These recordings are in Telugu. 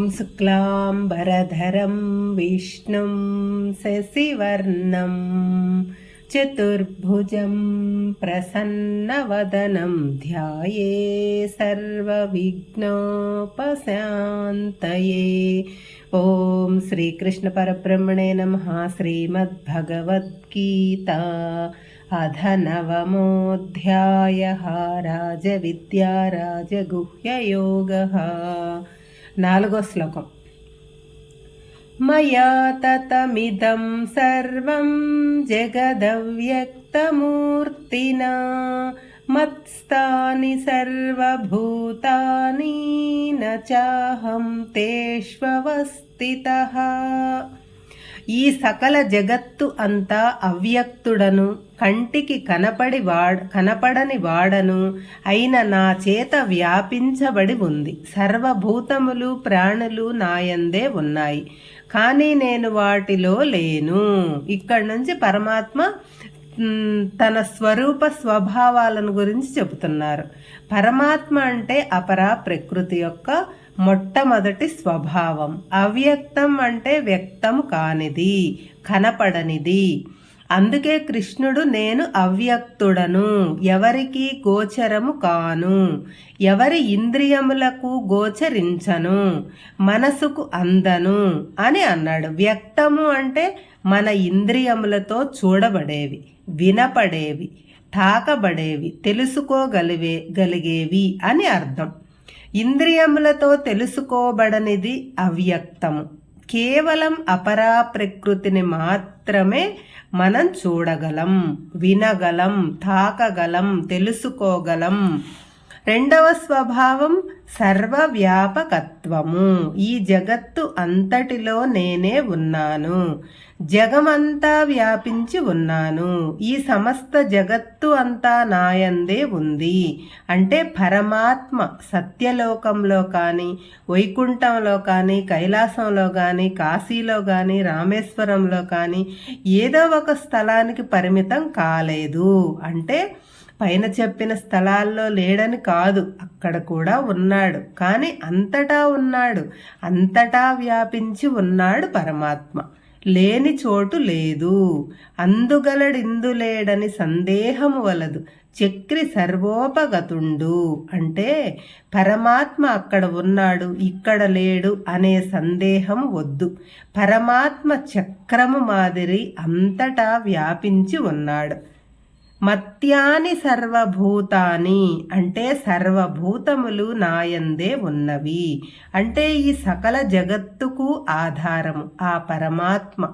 ॐ शुक्लाम्बरधरं, विष्णुं शशिवर्णं, चतुर्भुजं प्रसन्नवदनं ध्याये सर्वविघ्नोपशान्तये। ॐ श्रीकृष्णपरब्रह्मणे नमः, श्रीमद्भगवद्गीता। अध नवमोऽध्यायः, राजविद्या నాలుగో శ్లోకం. మయా తతమిదం సర్వం జగదవ్యక్తమూర్తినా మత్స్థాని సర్వభూతాని నాహం తేష్వస్థిత ఈ సకల జగత్తు అంతా అవ్యక్తుడను కంటికి కనపడి వాడ కనపడని వాడను అయిన నా చేత వ్యాపించబడి ఉంది. సర్వభూతములు ప్రాణులు నాయందే ఉన్నాయి. కానీ నేను వాటిలో లేను. ఇక్కడి నుంచి పరమాత్మ తన స్వరూప స్వభావాలను గురించి చెబుతున్నారు. పరమాత్మ అంటే అపరా ప్రకృతి యొక్క మొట్టమొదటి స్వభావం. అవ్యక్తం అంటే వ్యక్తం కానిది కనపడనిది. అందుకే కృష్ణుడు నేను అవ్యక్తుడను ఎవరికి గోచరము కాను ఎవరి ఇంద్రియములకు గోచరించను మనసుకు అందను అని అన్నాడు. వ్యక్తము అంటే మన ఇంద్రియములతో చూడబడేవి వినపడేవి తాకబడేవి తెలుసుకోగలివే గలిగేవి అని అర్థం. ఇంద్రియములతో తెలుసుకోబడనిది అవ్యక్తము. కేవలం అపరా ప్రకృతిని మాత్రమే మనం చూడగలం వినగలం తాకగలం తెలుసుకోగలం. రెండవ స్వభావం సర్వవ్యాపకత్వము. ఈ జగత్తు అంతటిలో నేనే ఉన్నాను. జగమంతా వ్యాపించి ఉన్నాను. ఈ సమస్త జగత్తు అంతా నాయందే ఉంది. అంటే పరమాత్మ సత్యలోకంలో కానీ వైకుంఠంలో కానీ కైలాసంలో కానీ కాశీలో కానీ రామేశ్వరంలో కానీ ఏదో ఒక స్థలానికి పరిమితం కాలేదు. అంటే పైన చెప్పిన స్థలాల్లో లేడని కాదు అక్కడ కూడా ఉన్నాడు. కానీ అంతటా ఉన్నాడు. అంతటా వ్యాపించి ఉన్నాడు పరమాత్మ. లేని చోటు లేదు. అందుగలడిందులేడని సందేహము వలదు. చక్రి సర్వోపగతుండు. అంటే పరమాత్మ అక్కడ ఉన్నాడు ఇక్కడ లేడు అనే సందేహం వద్దు. పరమాత్మ చక్రము మాదిరి అంతటా వ్యాపించి ఉన్నాడు. మత్యాని సర్వభూతాని అంటే సర్వభూతములు నాయందే ఉన్నవి. అంటే ఈ సకల జగత్తుకు ఆధారము ఆ పరమాత్మ.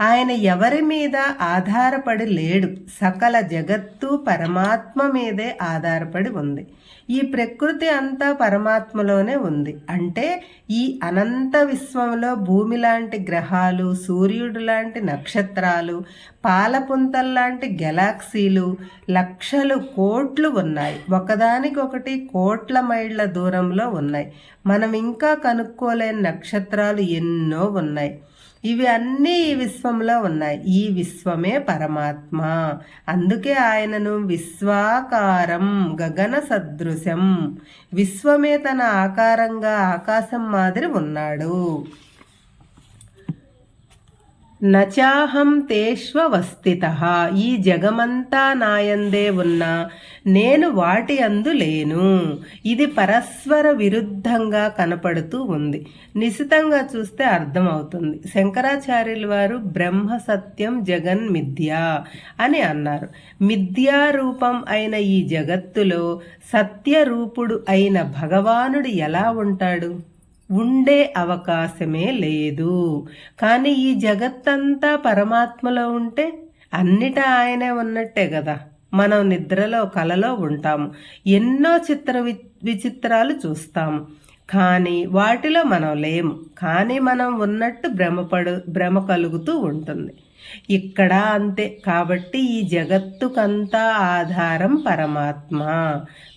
ఆయన ఎవరి మీద ఆధారపడి లేడు? సకల జగత్తు పరమాత్మ మీదే ఆధారపడి ఉంది. ఈ ప్రకృతి అంతా పరమాత్మలోనే ఉంది. అంటే ఈ అనంత విశ్వంలో భూమి లాంటి గ్రహాలు సూర్యుడు లాంటి నక్షత్రాలు పాలపుంతల్లాంటి గెలాక్సీలు లక్షలు కోట్లు ఉన్నాయి. ఒకదానికొకటి కోట్ల మైళ్ళ దూరంలో ఉన్నాయి. మనం ఇంకా కనుక్కోలేని నక్షత్రాలు ఎన్నో ఉన్నాయి. ఇవి అన్నీ ఈ విశ్వంలో ఉన్నాయి. ఈ విశ్వమే పరమాత్మ. అందుకే ఆయనను విశ్వాకారం గగన సదృశం. విశ్వమే తన ఆకారంగా ఆకాశం మాదిరి ఉన్నాడు. నచాహం తేష్వస్థిత ఈ జగమంతా నాయందే ఉన్నా నేను వాటి అందు లేను. ఇది పరస్పర విరుద్ధంగా కనపడుతూ ఉంది. నిశితంగా చూస్తే అర్థమవుతుంది. శంకరాచార్యుల వారు బ్రహ్మ సత్యం జగన్ మిథ్య అని అన్నారు. మిథ్యారూపం అయిన ఈ జగత్తులో సత్యరూపుడు అయిన భగవానుడు ఎలా ఉంటాడు? ఉండే అవకాశమే లేదు. కానీ ఈ జగత్తంతా పరమాత్మలో ఉంటే అన్నిట ఆయనే ఉన్నట్టే కదా. మనం నిద్రలో కలలో ఉంటాము ఎన్నో చిత్ర విచిత్రాలు చూస్తాము కానీ వాటిలో మనం లేము కానీ మనం ఉన్నట్టు భ్రమపడు భ్రమ కలుగుతూ ఉంటుంది. ఇక్కడ అంతే. కాబట్టి ఈ జగత్తుకంతా ఆధారం పరమాత్మ.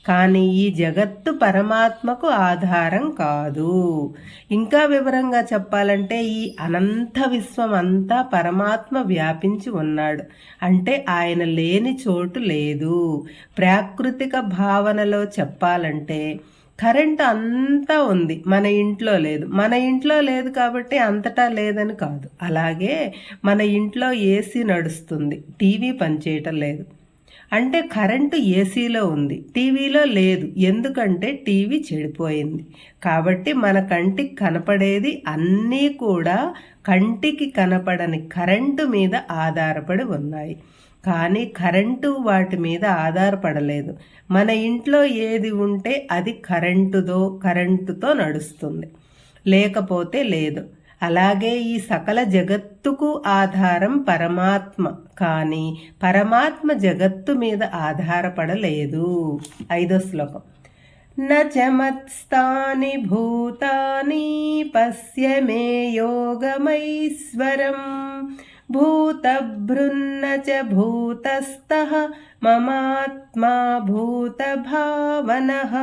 కానీ ఈ జగత్తు పరమాత్మకు ఆధారం కాదు. ఇంకా వివరంగా చెప్పాలంటే ఈ అనంత విశ్వం అంతా పరమాత్మ వ్యాపించి ఉన్నాడు. అంటే ఆయన లేని చోటు లేదు. ప్రాకృతిక భావనలో చెప్పాలంటే కరెంట్ అంతా ఉంది. మన ఇంట్లో లేదు. మన ఇంట్లో లేదు కాబట్టి అంతటా లేదని కాదు. అలాగే మన ఇంట్లో ఏసీ నడుస్తుంది. టీవీ పనిచేయటం లేదు. అంటే కరెంటు ఏసీలో ఉంది. టీవీలో లేదు. ఎందుకంటే టీవీ చెడిపోయింది. కాబట్టి మన కంటికి కనపడేది అన్నీ కూడా కంటికి కనపడని కరెంటు మీద ఆధారపడి ఉన్నాయి. కానీ కరెంటు వాటి మీద ఆధారపడలేదు. మన ఇంట్లో ఏది ఉంటే అది కరెంటుదో కరెంటుతో నడుస్తుంది. లేకపోతే లేదు. అలాగే ఈ సకల జగత్తుకు ఆధారం పరమాత్మ. కానీ పరమాత్మ జగత్తు మీద ఆధారపడలేదు. ఐదో శ్లోకం. నచమత్స్తాని భూతాని పశ్య మే యోగమైశ్వరం. భూతభృన్న చ భూతస్థ మమాత్మా భూతభావనః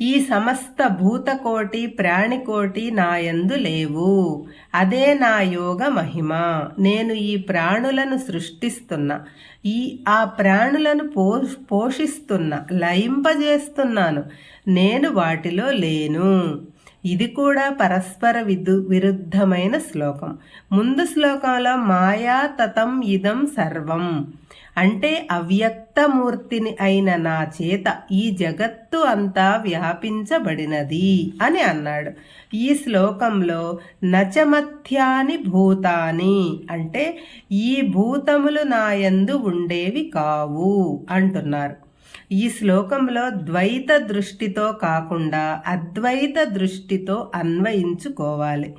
ఈ సమస్త భూతకోటి ప్రాణికోటి నాయందు లేవు. అదే నా యోగ మహిమ. నేను ఈ ప్రాణులను సృష్టిస్తున్నా ఈ ఆ ప్రాణులను పో పోషిస్తున్నా లయింపజేస్తున్నాను. నేను వాటిలో లేను. ఇది కూడా పరస్పర విదు విరుద్ధమైన శ్లోకం. ముందు శ్లోకంలో మాయా తతం ఇదం సర్వం. అంటే అవ్యక్తమూర్తిని అయిన నా చేత ఈ జగత్తు అంతా వ్యాపించబడినది అని అన్నాడు. ఈ శ్లోకంలో నచమథ్యాని భూతాని అంటే ఈ భూతములు నాయందు ఉండేవి కావు అంటున్నారు. ఈ శ్లోకంలో ద్వైత దృష్టితో కాకుండా అద్వైత దృష్టితో అన్వయించుకోవాలి.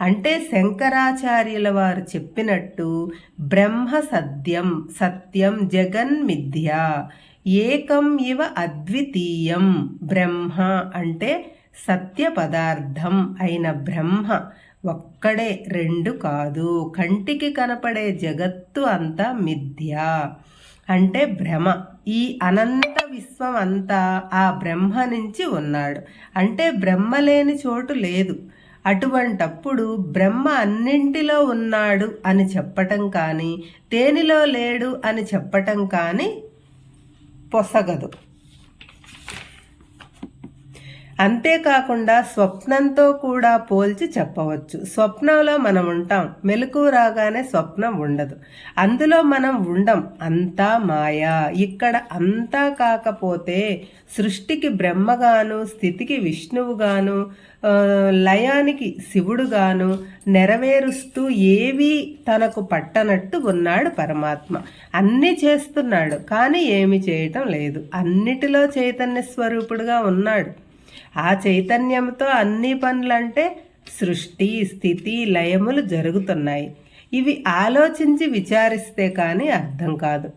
అంటే శంకరాచార్యుల వారు చెప్పినట్టు బ్రహ్మ సత్యం సత్యం జగన్మిథ్య ఏకం ఇవ అద్వితీయం బ్రహ్మ అంటే సత్య పదార్థం అయిన బ్రహ్మ ఒక్కడే రెండు కాదు కంటికి కనపడే జగత్తు అంతా మిథ్య అంటే భ్రమ. ఈ అనంత విశ్వం అంతా ఆ బ్రహ్మ నుంచి ఉన్నాడు. అంటే బ్రహ్మ లేని చోటు లేదు. అటువంటప్పుడు బ్రహ్మ అన్నింటిలో ఉన్నాడు అని చెప్పటం కానీ దేనిలో లేడు అని చెప్పటం కానీ పొసగదు. అంతేకాకుండా స్వప్నంతో కూడా పోల్చి చెప్పవచ్చు. స్వప్నంలో మనం ఉంటాం. మెలకు రాగానే స్వప్నం ఉండదు. అందులో మనం ఉండం. అంతా మాయా. ఇక్కడ అంతా కాకపోతే సృష్టికి బ్రహ్మగాను స్థితికి విష్ణువుగాను లయానికి శివుడుగాను నెరవేరుస్తూ ఏవీ తనకు పట్టనట్టు ఉన్నాడు పరమాత్మ. అన్నీ చేస్తున్నాడు. కానీ ఏమి చేయటం లేదు. అన్నిటిలో చైతన్య స్వరూపుడుగా ఉన్నాడు. ఆ చైతన్యంతో అన్ని పనులంటే సృష్టి స్థితి లయములు జరుగుతున్నాయి. ఇవి ఆలోచించి విచారిస్తే కానీ అర్థం కాదు.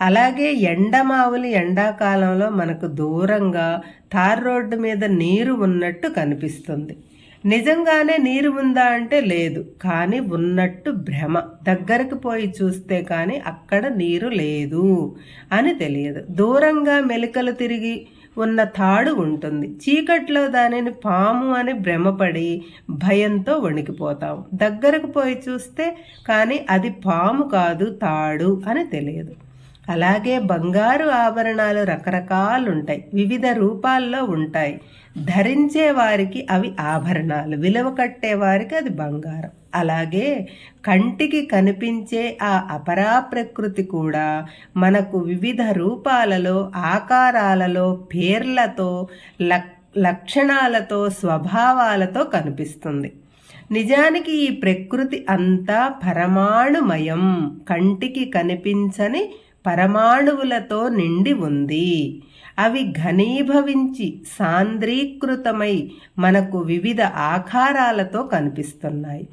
అలాగే ఎండమావులు ఎండాకాలంలో మనకు దూరంగా తార్ రోడ్డు మీద నీరు ఉన్నట్టు కనిపిస్తుంది. నిజంగానే నీరు ఉందా అంటే లేదు కానీ ఉన్నట్టు భ్రమ. దగ్గరకు పోయి చూస్తే కానీ అక్కడ నీరు లేదు అని తెలియదు. దూరంగా మెలికలు తిరిగి ఉన్న తాడు ఉంటుంది. చీకట్లో దానిని పాము అని భ్రమపడి భయంతో వణికిపోతాం. దగ్గరకు పోయి చూస్తే కానీ అది పాము కాదు తాడు అని తెలియదు. అలాగే బంగారు ఆభరణాలు రకరకాలు ఉంటాయి వివిధ రూపాల్లో ఉంటాయి. ధరించే వారికి అవి ఆభరణాలు. విలువ కట్టే వారికి అది బంగారం. అలాగే కంటికి కనిపించే ఆ అపరా ప్రకృతి కూడా మనకు వివిధ రూపాలలో ఆకారాలలో పేర్లతో లక్షణాలతో స్వభావాలతో కనిపిస్తుంది. నిజానికి ఈ ప్రకృతి అంతా పరమాణుమయం. కంటికి కనిపించని పరమాణువులతో నిండి ఉంది. అవి ఘనీభవించి సాంద్రీకృతమై మనకు వివిధ ఆకారాలతో కనిపిస్తున్నాయి.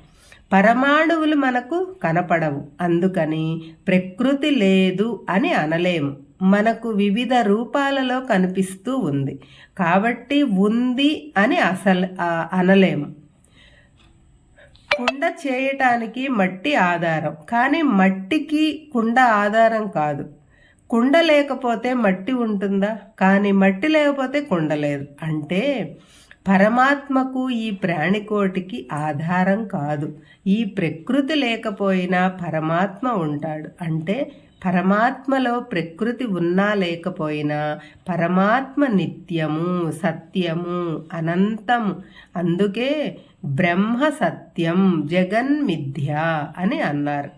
పరమాణువులు మనకు కనపడవు. అందుకని ప్రకృతి లేదు అని అనలేము. మనకు వివిధ రూపాలలో కనిపిస్తూ ఉంది. కాబట్టి ఉంది అని అసలు అనలేము. కుండ చేయటానికి మట్టి ఆధారం. కానీ మట్టికి కుండ ఆధారం కాదు. కుండ లేకపోతే మట్టి ఉంటుందా? కానీ మట్టి లేకపోతే కుండ లేదు. అంటే పరమాత్మకు ఈ ప్రాణికోటికి ఆధారం కాదు. ఈ ప్రకృతి లేకపోయినా పరమాత్మ ఉంటాడు. అంటే పరమాత్మలో ప్రకృతి ఉన్నా లేకపోయినా పరమాత్మ నిత్యము సత్యము అనంతము. అందుకే బ్రహ్మ సత్యం జగన్మిథ్య అని అన్నారు.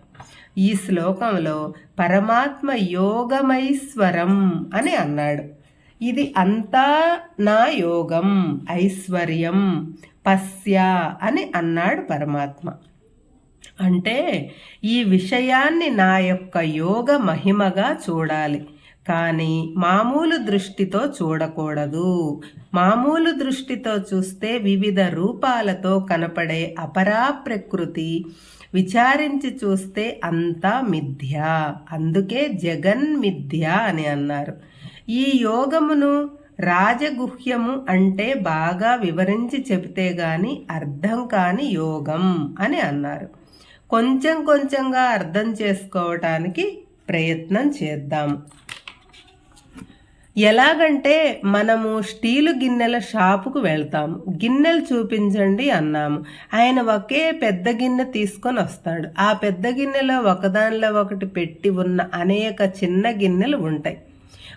ఈ శ్లోకంలో పరమాత్మ యోగమైశ్వరం అని అన్నాడు. ఇది అంతా నా యోగం ఐశ్వర్యం పశ్య అని అన్నాడు పరమాత్మ. అంటే ఈ విషయాన్ని నా యొక్క యోగ మహిమగా చూడాలి. కానీ మామూలు దృష్టితో చూడకూడదు. మామూలు దృష్టితో చూస్తే వివిధ రూపాలతో కనపడే అపరా ప్రకృతి విచారించి చూస్తే అంతా మిథ్య. అందుకే జగన్ మిథ్య అని అన్నారు. ఈ యోగమును రాజగుహ్యము అంటే బాగా వివరించి చెబితే గాని అర్థం కాని యోగం అని అన్నారు. కొంచెం కొంచెంగా అర్థం చేసుకోవటానికి ప్రయత్నం చేద్దాం. ఎలాగంటే మనము స్టీలు గిన్నెల షాపుకు వెళ్తాము. గిన్నెలు చూపించండి అన్నాము. ఆయన ఒకే పెద్ద గిన్నె తీసుకొని వస్తాడు. ఆ పెద్ద గిన్నెలో ఒకదానిలో ఒకటి పెట్టి ఉన్న అనేక చిన్న గిన్నెలు ఉంటాయి.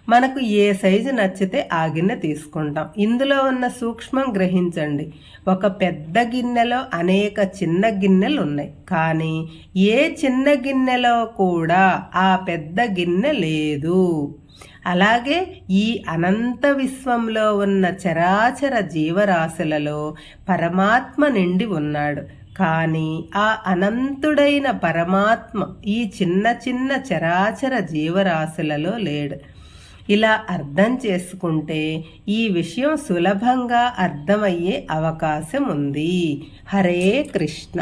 మనకు ఏ సైజు నచ్చితే ఆ గిన్నె తీసుకుంటాం. ఇందులో ఉన్న సూక్ష్మం గ్రహించండి. ఒక పెద్ద గిన్నెలో అనేక చిన్న గిన్నెలు ఉన్నాయి కానీ ఏ చిన్న గిన్నెలో కూడా ఆ పెద్ద గిన్నె లేదు. అలాగే ఈ అనంత విశ్వంలో ఉన్న చరాచర జీవరాశులలో పరమాత్మ నిండి ఉన్నాడు. కానీ ఆ అనంతుడైన పరమాత్మ ఈ చిన్న చిన్న చరాచర జీవరాశులలో లేడు. ఇలా అర్థం చేసుకుంటే ఈ విషయం సులభంగా అర్థమయ్యే అవకాశం ఉంది. హరే కృష్ణ.